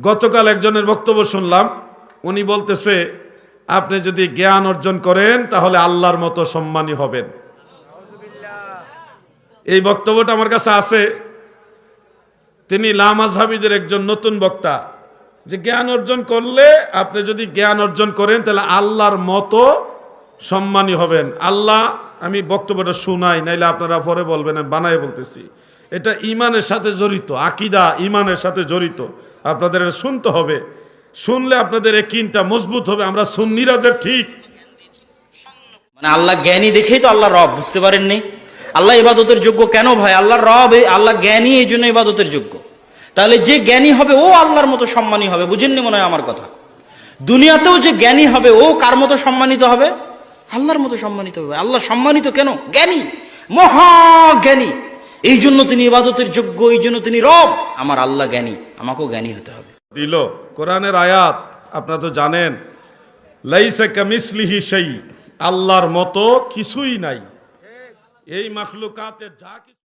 গতকাল একজনের বক্তব্য শুনলাম, উনি বলতেছে, আপনি যদি জ্ঞান অর্জন করেন, তাহলে আল্লাহর মতো সম্মানী হবেন। এই বক্তব্যটা আমার কাছে আছে। তিনি লামাজহাবিদের একজন নতুন বক্তা। যে জ্ঞান অর্জন করলে, আপনি যদি জ্ঞান অর্জন করেন, তাহলে আল্লাহর মতো সম্মানী হবেন। আল্লাহ, আমি বক্তব্যটা শুনাই, নাইলে আপনারা পরে বলবেন বানায় বলতেছি। এটা ইমানের সাথে জড়িত, আকিদা ইমানের সাথে জড়িত। আপনাদের শুনতে হবে। শুনলে আপনাদের একিনটা মজবুত হবে। আমরা সুন্নিরা যে ঠিক। মানে আল্লাহ জ্ঞানী দেখেই তো আল্লাহ রব, বুঝতে পারেননি? আল্লাহ ইবাদতের যোগ্য কেন ভাই? আল্লাহর রব আল্লাহ জ্ঞানী এই জন্য ইবাদতের যোগ্য। তাহলে যে জ্ঞানী হবে, ও আল্লাহর মতো সম্মানী হবে। বুঝেননি মনে হয় আমার কথা? দুনিয়াতেও যে জ্ঞানী হবে, ও কার মতো সম্মানিত হবে? আল্লাহর মতো সম্মানিত হবে। আল্লাহ সম্মানিত কেন? জ্ঞানী। মহা জ্ঞানী। এই জন্য তিনি ইবাদতের যোগ্য, এই জন্য তিনি রব। আমার আল্লাহ জ্ঞানী, আমাকেও জ্ঞানী হতে হবে। দিল, কোরআনের আয়াত, আপনারা তো জানেন, লাইসা কামিসলিহি সেই আল্লাহর মতো কিছুই নাই। এই মাখলুকাতে যা কিছু